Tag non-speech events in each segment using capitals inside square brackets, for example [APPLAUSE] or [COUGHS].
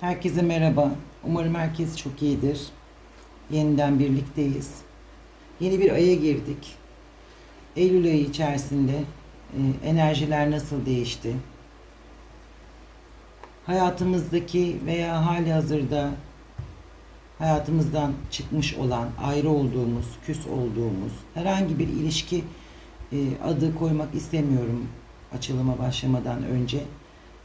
Herkese merhaba. Umarım herkes çok iyidir. Yeniden birlikteyiz. Yeni bir aya girdik. Eylül ayı içerisinde e, enerjiler nasıl değişti? Hayatımızdaki veya hali hazırda hayatımızdan çıkmış olan, ayrı olduğumuz, küs olduğumuz herhangi bir ilişki e, adı koymak istemiyorum açılıma başlamadan önce.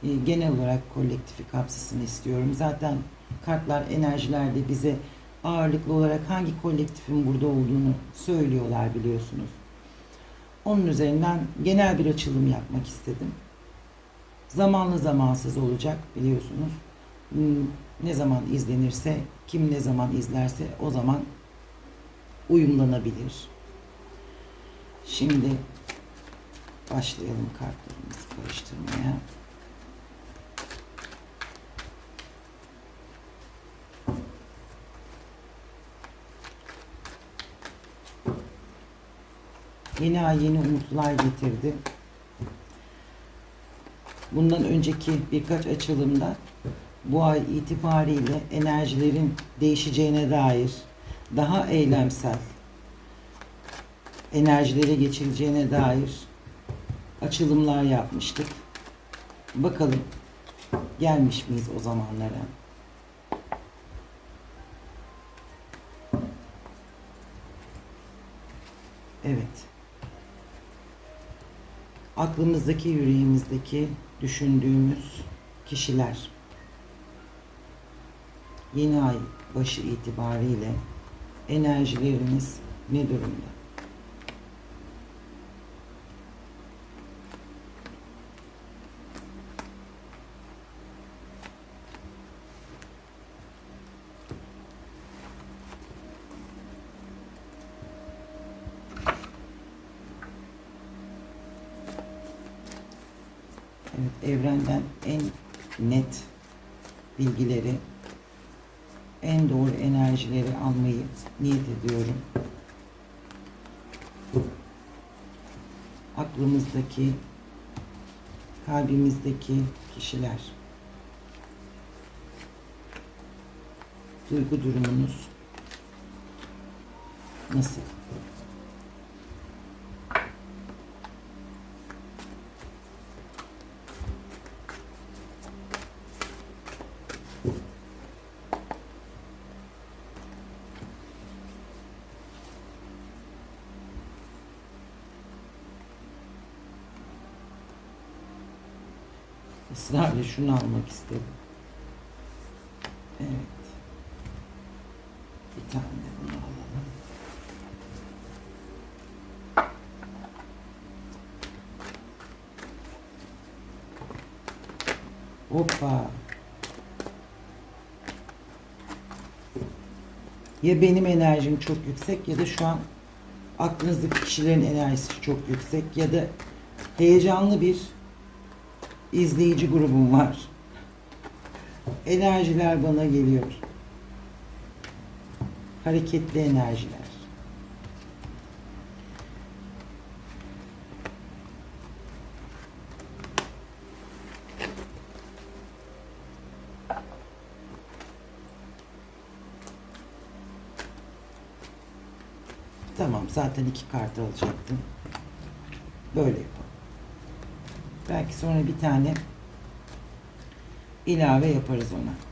E, genel olarak kolektifi kapsasını istiyorum. Zaten kartlar, enerjiler de bize ağırlıklı olarak hangi kolektifin burada olduğunu söylüyorlar biliyorsunuz. Onun üzerinden genel bir açılım yapmak istedim. Zamanlı zamansız olacak biliyorsunuz. Hmm, Ne zaman izlenirse, kim ne zaman izlerse o zaman uyumlanabilir. Şimdi başlayalım kartlarımızı karıştırmaya. Yeni ay yeni umutlar getirdi. Bundan önceki birkaç açılımda bu ay itibariyle enerjilerin değişeceğine dair daha eylemsel enerjilere geçileceğine dair açılımlar yapmıştık. Bakalım gelmiş miyiz o zamanlara? Evet. Aklımızdaki, yüreğimizdeki düşündüğümüz kişiler yeni ay başı itibariyle enerjilerimiz ne durumda? Evet, evrenden en net bilgileri, en doğru enerjileri almayı niyet ediyorum. Aklımızdaki, kalbimizdeki kişiler, duygu durumunuz nasıl? Şunu almak istedim. Evet. Bir tane de bunu alalım. Hoppa. Ya benim enerjim çok yüksek ya da şu an aklınızdaki kişilerin enerjisi çok yüksek ya da heyecanlı bir izleyici grubum var. Enerjiler bana geliyor. Hareketli enerjiler. Tamam zaten iki kart alacaktım. Böyle yapalım. Belki sonra bir tane ilave yaparız ona.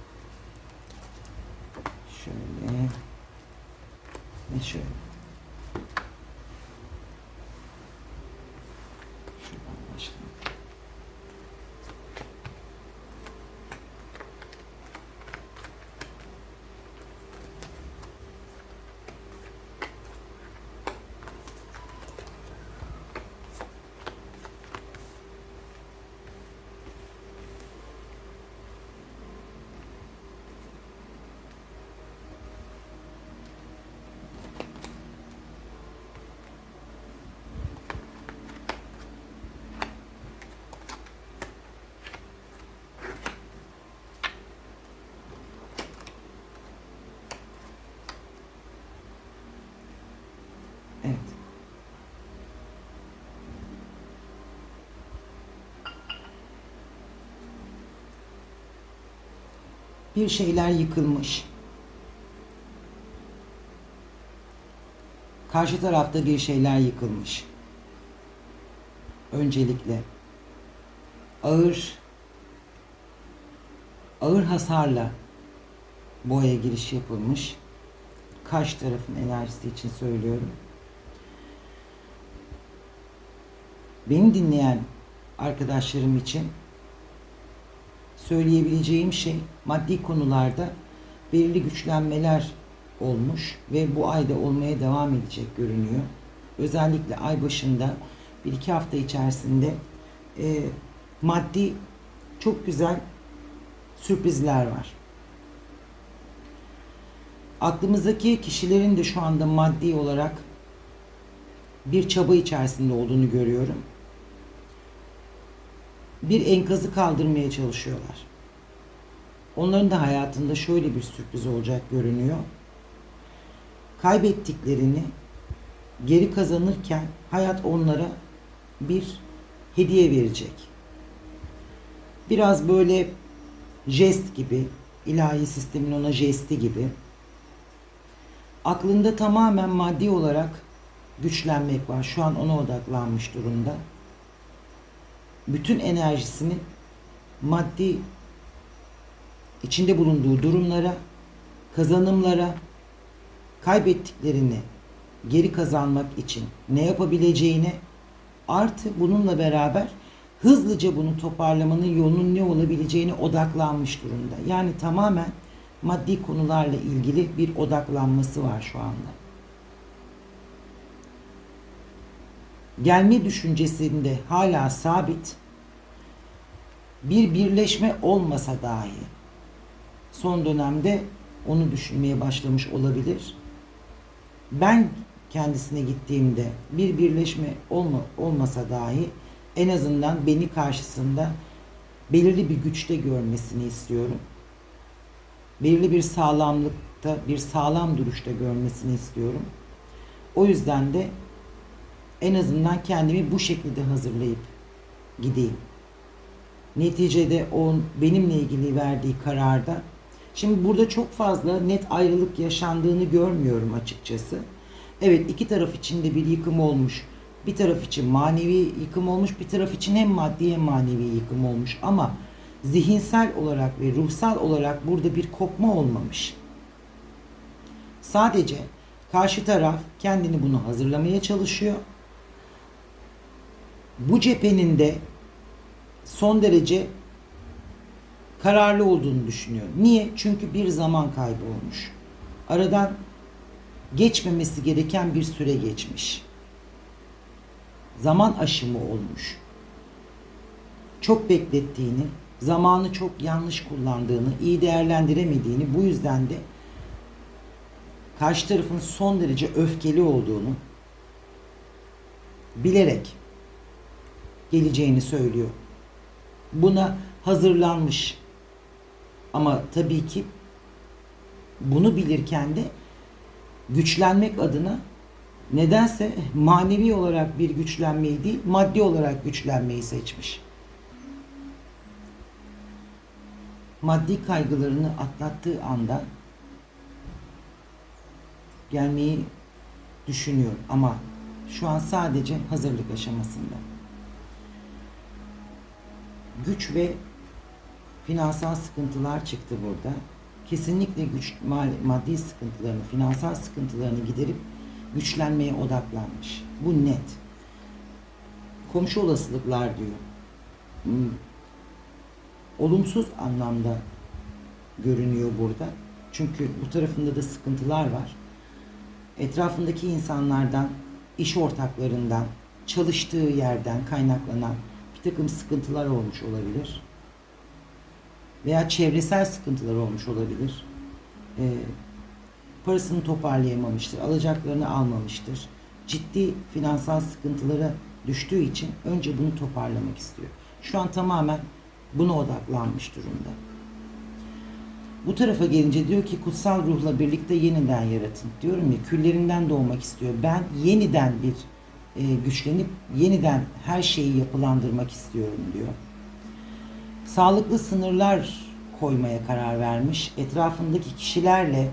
Bir şeyler yıkılmış. Karşı tarafta bir şeyler yıkılmış. Öncelikle ağır ağır hasarla boya giriş yapılmış. Karşı tarafın enerjisi için söylüyorum. Beni dinleyen arkadaşlarım için söyleyebileceğim şey maddi konularda belirli güçlenmeler olmuş ve bu ayda olmaya devam edecek görünüyor. Özellikle ay başında bir iki hafta içerisinde e, maddi çok güzel sürprizler var. Aklımızdaki kişilerin de şu anda maddi olarak bir çaba içerisinde olduğunu görüyorum. Bir enkazı kaldırmaya çalışıyorlar. Onların da hayatında şöyle bir sürpriz olacak görünüyor. Kaybettiklerini geri kazanırken hayat onlara bir hediye verecek. Biraz böyle jest gibi, ilahi sistemin ona jesti gibi. Aklında tamamen maddi olarak güçlenmek var. Şu an ona odaklanmış durumda. Bütün enerjisini maddi içinde bulunduğu durumlara, kazanımlara, kaybettiklerini geri kazanmak için ne yapabileceğine artı bununla beraber hızlıca bunu toparlamanın yolunun ne olabileceğine odaklanmış durumda. Yani tamamen maddi konularla ilgili bir odaklanması var şu anda. Gelme düşüncesinde hala sabit bir birleşme olmasa dahi son dönemde onu düşünmeye başlamış olabilir. Ben kendisine gittiğimde bir birleşme olma, olmasa dahi en azından beni karşısında belirli bir güçte görmesini istiyorum. Belirli bir sağlamlıkta, bir sağlam duruşta görmesini istiyorum. O yüzden de en azından kendimi bu şekilde hazırlayıp gideyim. Neticede o benimle ilgili verdiği kararda Şimdi burada çok fazla net ayrılık yaşandığını görmüyorum açıkçası. Evet iki taraf için de bir yıkım olmuş. Bir taraf için manevi yıkım olmuş, bir taraf için hem maddi hem manevi yıkım olmuş. Ama zihinsel olarak ve ruhsal olarak burada bir kopma olmamış. Sadece karşı taraf kendini bunu hazırlamaya çalışıyor. Bu cephenin de son derece kararlı olduğunu düşünüyor. Niye? Çünkü bir zaman kaybı olmuş. Aradan geçmemesi gereken bir süre geçmiş. Zaman aşımı olmuş. Çok beklettiğini, zamanı çok yanlış kullandığını, iyi değerlendiremediğini, bu yüzden de karşı tarafın son derece öfkeli olduğunu bilerek geleceğini söylüyor. Buna hazırlanmış. Ama tabii ki bunu bilirken de güçlenmek adına nedense manevi olarak bir güçlenmeyi değil, maddi olarak güçlenmeyi seçmiş. Maddi kaygılarını atlattığı anda gelmeyi düşünüyor ama şu an sadece hazırlık aşamasında. Güç ve finansal sıkıntılar çıktı burada. Kesinlikle güç maddi sıkıntılarını, finansal sıkıntılarını giderip güçlenmeye odaklanmış. Bu net. Komşu olasılıklar diyor. Hmm. Olumsuz anlamda görünüyor burada. Çünkü bu tarafında da sıkıntılar var. Etrafındaki insanlardan, iş ortaklarından, çalıştığı yerden kaynaklanan bir takım sıkıntılar olmuş olabilir veya çevresel sıkıntılar olmuş olabilir. E, parasını toparlayamamıştır, alacaklarını almamıştır. Ciddi finansal sıkıntılara düştüğü için önce bunu toparlamak istiyor. Şu an tamamen buna odaklanmış durumda. Bu tarafa gelince diyor ki kutsal ruhla birlikte yeniden yaratın. Diyorum ya küllerinden doğmak istiyor. Ben yeniden bir e, güçlenip yeniden her şeyi yapılandırmak istiyorum diyor sağlıklı sınırlar koymaya karar vermiş. Etrafındaki kişilerle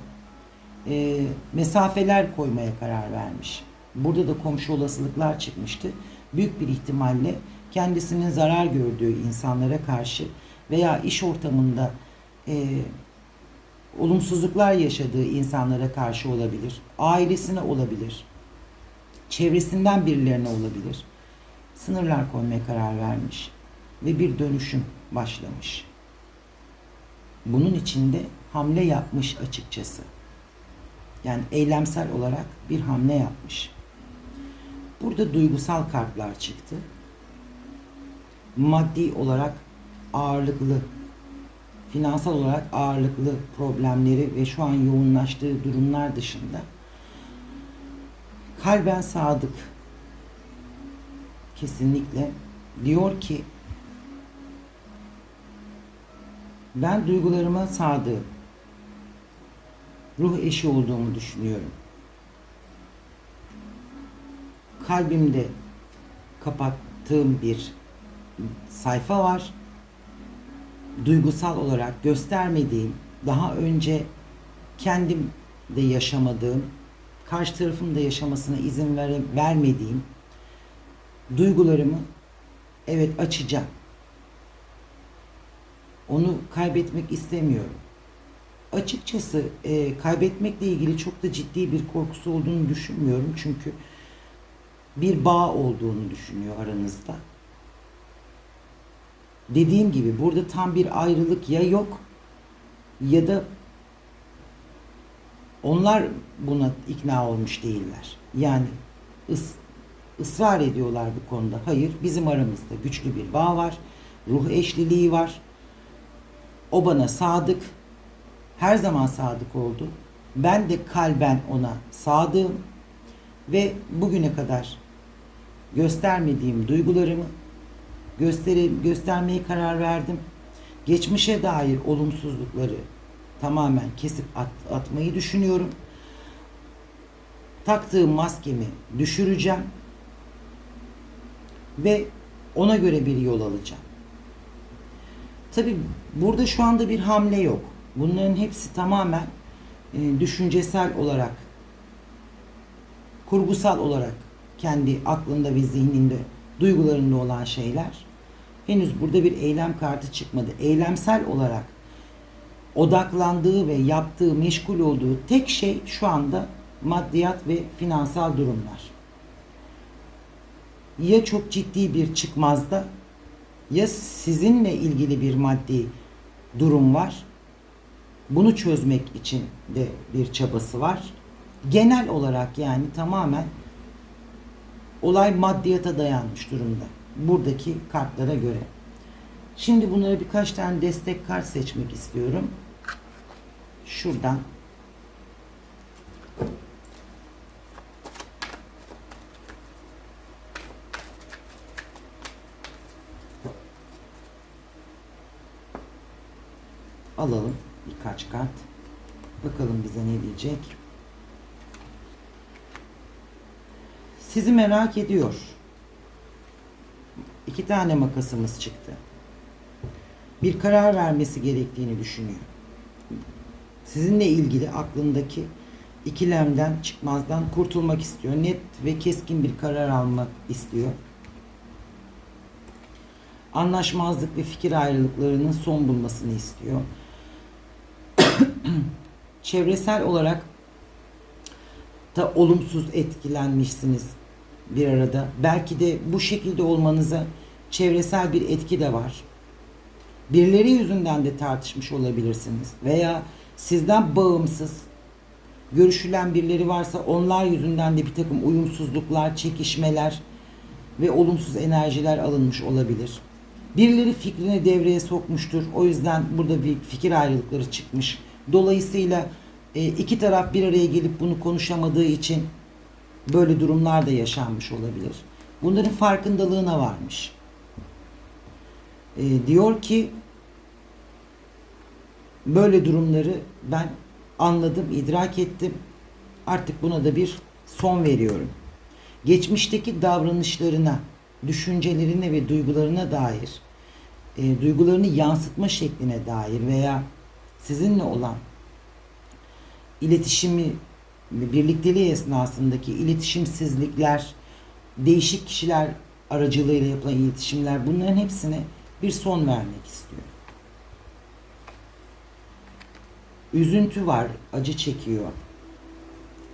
e, mesafeler koymaya karar vermiş. Burada da komşu olasılıklar çıkmıştı. Büyük bir ihtimalle kendisinin zarar gördüğü insanlara karşı veya iş ortamında e, olumsuzluklar yaşadığı insanlara karşı olabilir. Ailesine olabilir. Çevresinden birilerine olabilir. Sınırlar koymaya karar vermiş ve bir dönüşüm başlamış. Bunun içinde hamle yapmış açıkçası. Yani eylemsel olarak bir hamle yapmış. Burada duygusal kartlar çıktı. Maddi olarak ağırlıklı, finansal olarak ağırlıklı problemleri ve şu an yoğunlaştığı durumlar dışında kalben sadık kesinlikle diyor ki ben duygularıma sadığım. Ruh eşi olduğumu düşünüyorum. Kalbimde kapattığım bir sayfa var. Duygusal olarak göstermediğim, daha önce kendim de yaşamadığım, karşı tarafın da yaşamasına izin vere, vermediğim duygularımı evet açacağım. Onu kaybetmek istemiyorum. Açıkçası e, kaybetmekle ilgili çok da ciddi bir korkusu olduğunu düşünmüyorum. Çünkü bir bağ olduğunu düşünüyor aranızda. Dediğim gibi burada tam bir ayrılık ya yok ya da onlar buna ikna olmuş değiller. Yani ıs, ısrar ediyorlar bu konuda. Hayır, bizim aramızda güçlü bir bağ var. Ruh eşliliği var. O bana sadık. Her zaman sadık oldu. Ben de kalben ona sadığım ve bugüne kadar göstermediğim duygularımı gösteri, göstermeye karar verdim. Geçmişe dair olumsuzlukları tamamen kesip at, atmayı düşünüyorum. Taktığım maskemi düşüreceğim ve ona göre bir yol alacağım. Tabi burada şu anda bir hamle yok. Bunların hepsi tamamen e, düşüncesel olarak, kurgusal olarak kendi aklında ve zihninde, duygularında olan şeyler. Henüz burada bir eylem kartı çıkmadı. Eylemsel olarak odaklandığı ve yaptığı, meşgul olduğu tek şey şu anda maddiyat ve finansal durumlar. Ya çok ciddi bir çıkmazda ya sizinle ilgili bir maddi durum var. Bunu çözmek için de bir çabası var. Genel olarak yani tamamen olay maddiyata dayanmış durumda. Buradaki kartlara göre. Şimdi bunlara birkaç tane destek kart seçmek istiyorum. Şuradan alalım birkaç kart. Bakalım bize ne diyecek. Sizi merak ediyor. İki tane makasımız çıktı. Bir karar vermesi gerektiğini düşünüyor. Sizinle ilgili aklındaki ikilemden, çıkmazdan kurtulmak istiyor. Net ve keskin bir karar almak istiyor. Anlaşmazlık ve fikir ayrılıklarının son bulmasını istiyor. [COUGHS] Çevresel olarak da olumsuz etkilenmişsiniz bir arada. Belki de bu şekilde olmanıza çevresel bir etki de var. Birileri yüzünden de tartışmış olabilirsiniz veya sizden bağımsız görüşülen birileri varsa onlar yüzünden de bir takım uyumsuzluklar, çekişmeler ve olumsuz enerjiler alınmış olabilir. Birileri fikrini devreye sokmuştur. O yüzden burada bir fikir ayrılıkları çıkmış. Dolayısıyla e, iki taraf bir araya gelip bunu konuşamadığı için böyle durumlar da yaşanmış olabilir. Bunların farkındalığına varmış. E, diyor ki böyle durumları ben anladım, idrak ettim. Artık buna da bir son veriyorum. Geçmişteki davranışlarına, düşüncelerine ve duygularına dair e, duygularını yansıtma şekline dair veya sizinle olan iletişimi birlikteliği esnasındaki iletişimsizlikler, değişik kişiler aracılığıyla yapılan iletişimler bunların hepsine bir son vermek istiyor. Üzüntü var, acı çekiyor.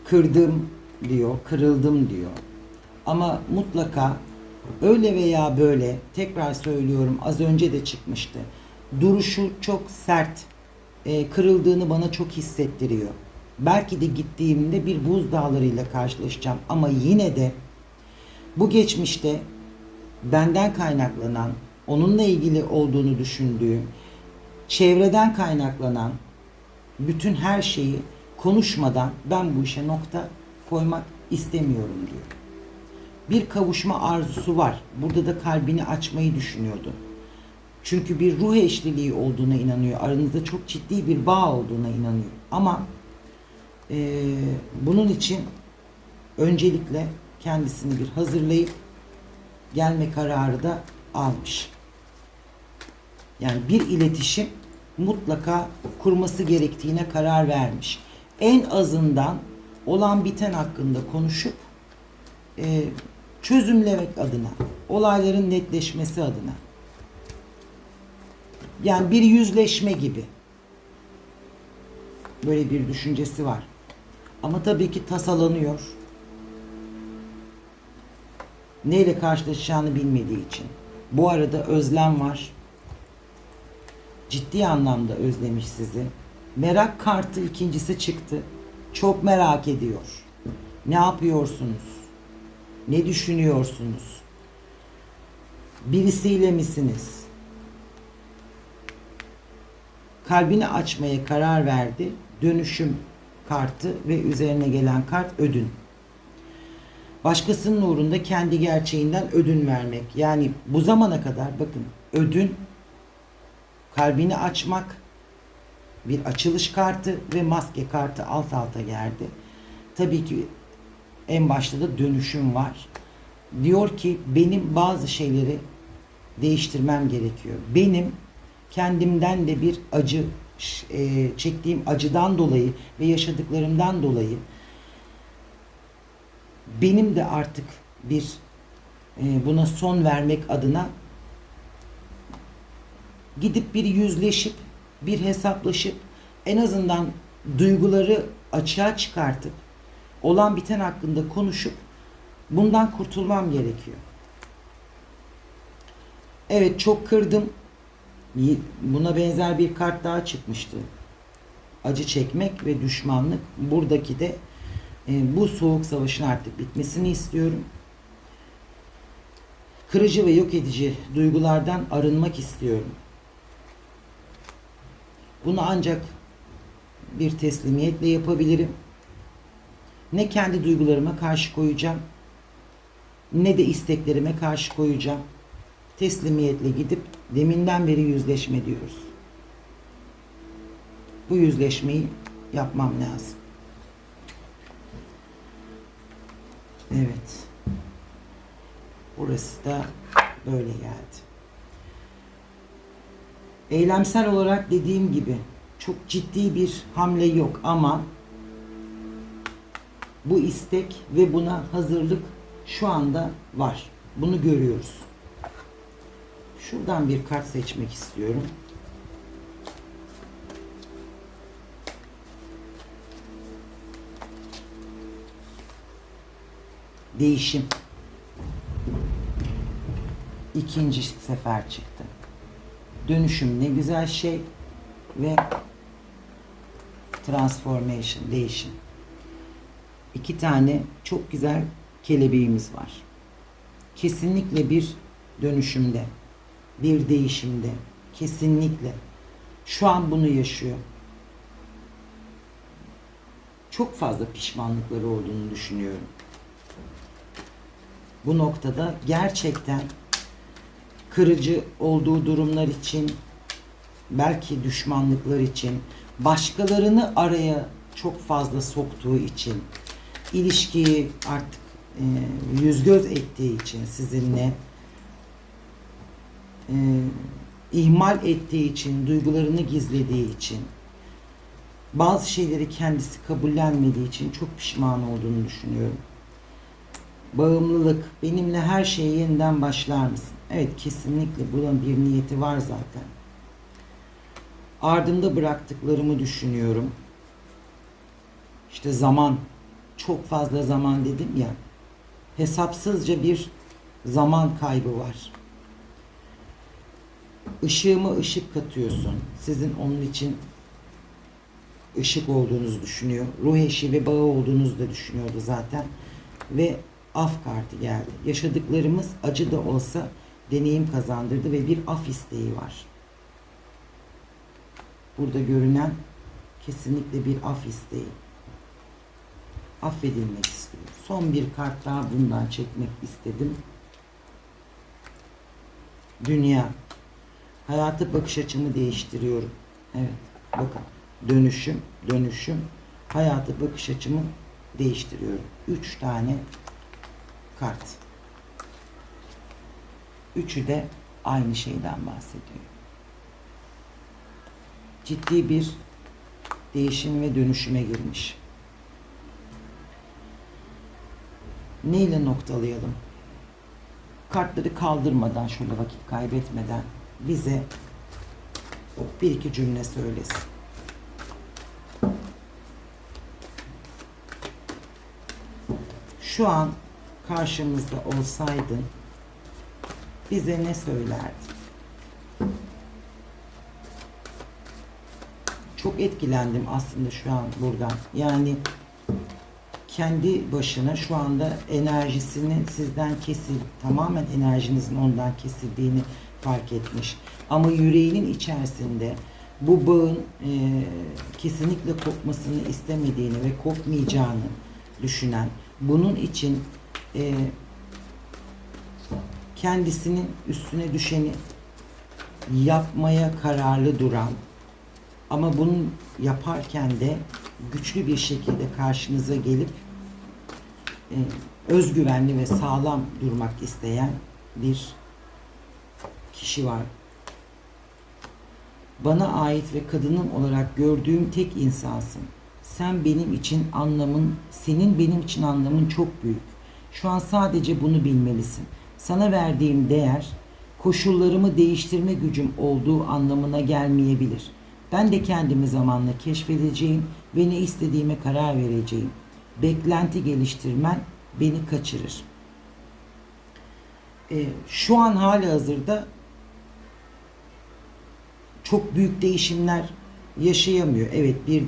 Kırdım diyor, kırıldım diyor. Ama mutlaka öyle veya böyle tekrar söylüyorum az önce de çıkmıştı. Duruşu çok sert, e, kırıldığını bana çok hissettiriyor. Belki de gittiğimde bir buz dağlarıyla karşılaşacağım ama yine de bu geçmişte benden kaynaklanan, onunla ilgili olduğunu düşündüğüm, çevreden kaynaklanan bütün her şeyi konuşmadan ben bu işe nokta koymak istemiyorum diyor. Bir kavuşma arzusu var. Burada da kalbini açmayı düşünüyordu. Çünkü bir ruh eşliliği olduğuna inanıyor. Aranızda çok ciddi bir bağ olduğuna inanıyor. Ama eee, bunun için öncelikle kendisini bir hazırlayıp gelme kararı da almış. Yani bir iletişim mutlaka kurması gerektiğine karar vermiş. En azından olan biten hakkında konuşup e, çözümlemek adına, olayların netleşmesi adına. Yani bir yüzleşme gibi. Böyle bir düşüncesi var. Ama tabii ki tasalanıyor. Neyle karşılaşacağını bilmediği için. Bu arada özlem var. Ciddi anlamda özlemiş sizi. Merak kartı ikincisi çıktı. Çok merak ediyor. Ne yapıyorsunuz? Ne düşünüyorsunuz? Birisiyle misiniz? Kalbini açmaya karar verdi. Dönüşüm kartı ve üzerine gelen kart ödün. Başkasının uğrunda kendi gerçeğinden ödün vermek. Yani bu zamana kadar bakın ödün kalbini açmak bir açılış kartı ve maske kartı alt alta geldi. Tabii ki en başta da dönüşüm var. Diyor ki benim bazı şeyleri değiştirmem gerekiyor. Benim kendimden de bir acı e, çektiğim acıdan dolayı ve yaşadıklarımdan dolayı benim de artık bir e, buna son vermek adına gidip bir yüzleşip bir hesaplaşıp en azından duyguları açığa çıkartıp olan biten hakkında konuşup bundan kurtulmam gerekiyor. Evet çok kırdım. Buna benzer bir kart daha çıkmıştı. Acı çekmek ve düşmanlık. Buradaki de e, bu soğuk savaşın artık bitmesini istiyorum. Kırıcı ve yok edici duygulardan arınmak istiyorum. Bunu ancak bir teslimiyetle yapabilirim. Ne kendi duygularıma karşı koyacağım ne de isteklerime karşı koyacağım. Teslimiyetle gidip deminden beri yüzleşme diyoruz. Bu yüzleşmeyi yapmam lazım. Evet. Burası da böyle geldi. Eylemsel olarak dediğim gibi çok ciddi bir hamle yok ama bu istek ve buna hazırlık şu anda var. Bunu görüyoruz. Şuradan bir kart seçmek istiyorum. Değişim. İkinci sefer çıktı. Dönüşüm ne güzel şey ve transformation, değişim. İki tane çok güzel kelebeğimiz var. Kesinlikle bir dönüşümde, bir değişimde, kesinlikle. Şu an bunu yaşıyor. Çok fazla pişmanlıkları olduğunu düşünüyorum. Bu noktada gerçekten kırıcı olduğu durumlar için, belki düşmanlıklar için, başkalarını araya çok fazla soktuğu için, ilişkiyi artık e, yüz göz ettiği için sizinle e, ihmal ettiği için, duygularını gizlediği için, bazı şeyleri kendisi kabullenmediği için çok pişman olduğunu düşünüyorum. Bağımlılık, benimle her şeye yeniden başlar mısın? Evet kesinlikle bunun bir niyeti var zaten. Ardımda bıraktıklarımı düşünüyorum. İşte zaman, çok fazla zaman dedim ya. Hesapsızca bir zaman kaybı var. Işığıma ışık katıyorsun. Sizin onun için ışık olduğunuzu düşünüyor. Ruh eşi ve bağı olduğunuzu da düşünüyordu zaten. Ve af kartı geldi. Yaşadıklarımız acı da olsa deneyim kazandırdı ve bir af isteği var. Burada görünen kesinlikle bir af isteği. Affedilmek istiyor. Son bir kart daha bundan çekmek istedim. Dünya. Hayatı bakış açımı değiştiriyorum. Evet. Bakın. Dönüşüm, dönüşüm. Hayatı bakış açımı değiştiriyorum. Üç tane kart. Üçü de aynı şeyden bahsediyor. Ciddi bir değişim ve dönüşüme girmiş. Neyle noktalayalım? Kartları kaldırmadan, şöyle vakit kaybetmeden bize bir iki cümle söylesin. Şu an karşımızda olsaydın bize ne söylerdin? Çok etkilendim aslında şu an buradan. Yani kendi başına şu anda enerjisinin sizden kesil, tamamen enerjinizin ondan kesildiğini fark etmiş. Ama yüreğinin içerisinde bu bağın e, kesinlikle kopmasını istemediğini ve kopmayacağını düşünen, bunun için e, kendisinin üstüne düşeni yapmaya kararlı duran ama bunu yaparken de güçlü bir şekilde karşınıza gelip e, özgüvenli ve sağlam durmak isteyen bir kişi var. Bana ait ve kadının olarak gördüğüm tek insansın. Sen benim için anlamın, senin benim için anlamın çok büyük. Şu an sadece bunu bilmelisin. Sana verdiğim değer koşullarımı değiştirme gücüm olduğu anlamına gelmeyebilir. Ben de kendimi zamanla keşfedeceğim ve ne istediğime karar vereceğim. Beklenti geliştirmen beni kaçırır. Ee, şu an hali hazırda çok büyük değişimler yaşayamıyor. Evet bir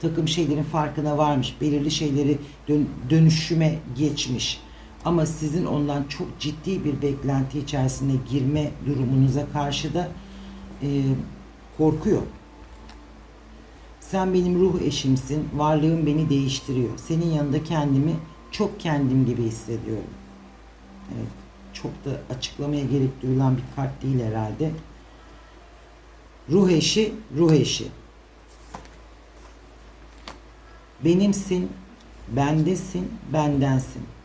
takım şeylerin farkına varmış. Belirli şeyleri dön- dönüşüme geçmiş. Ama sizin ondan çok ciddi bir beklenti içerisine girme durumunuza karşı da e, korkuyor. Sen benim ruh eşimsin. Varlığın beni değiştiriyor. Senin yanında kendimi çok kendim gibi hissediyorum. Evet, çok da açıklamaya gerek duyulan bir kart değil herhalde. Ruh eşi, ruh eşi. Benimsin, bendesin, bendensin.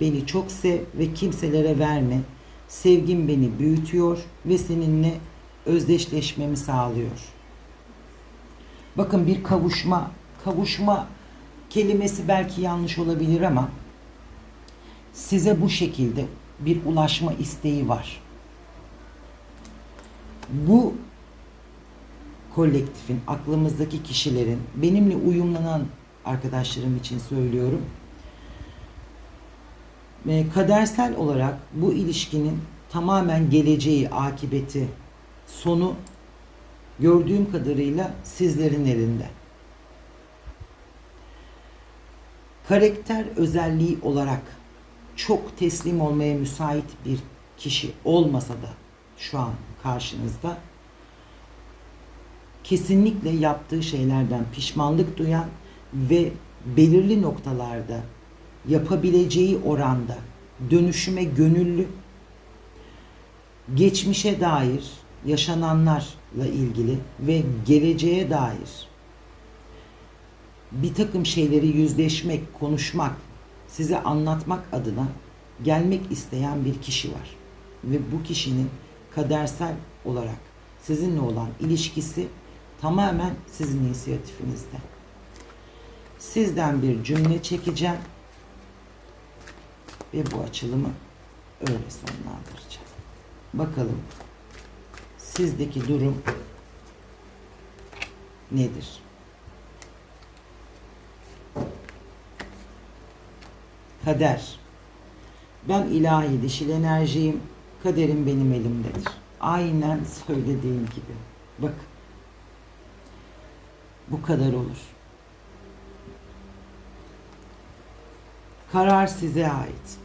Beni çok sev ve kimselere verme. Sevgin beni büyütüyor ve seninle özdeşleşmemi sağlıyor. Bakın bir kavuşma, kavuşma kelimesi belki yanlış olabilir ama size bu şekilde bir ulaşma isteği var. Bu kolektifin, aklımızdaki kişilerin, benimle uyumlanan arkadaşlarım için söylüyorum. Ve kadersel olarak bu ilişkinin tamamen geleceği, akibeti, sonu gördüğüm kadarıyla sizlerin elinde. Karakter özelliği olarak çok teslim olmaya müsait bir kişi olmasa da şu an karşınızda kesinlikle yaptığı şeylerden pişmanlık duyan ve belirli noktalarda yapabileceği oranda dönüşüme gönüllü, geçmişe dair yaşananlarla ilgili ve geleceğe dair bir takım şeyleri yüzleşmek, konuşmak, size anlatmak adına gelmek isteyen bir kişi var. Ve bu kişinin kadersel olarak sizinle olan ilişkisi tamamen sizin inisiyatifinizde. Sizden bir cümle çekeceğim ve bu açılımı öyle sonlandıracağım. Bakalım sizdeki durum nedir? Kader. Ben ilahi dişil enerjiyim. Kaderim benim elimdedir. Aynen söylediğim gibi. Bak. Bu kadar olur. Karar size ait.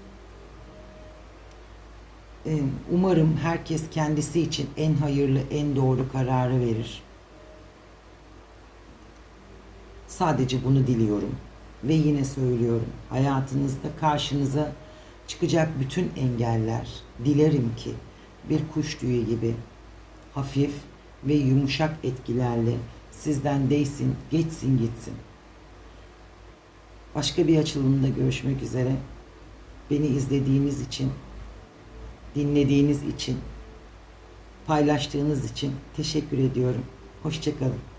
Ee, Umarım herkes kendisi için en hayırlı, en doğru kararı verir. Sadece bunu diliyorum. Ve yine söylüyorum. Hayatınızda karşınıza çıkacak bütün engeller dilerim ki bir kuş tüyü gibi hafif ve yumuşak etkilerle sizden değsin, geçsin gitsin. Başka bir açılımda görüşmek üzere. Beni izlediğiniz için, dinlediğiniz için, paylaştığınız için teşekkür ediyorum. Hoşçakalın.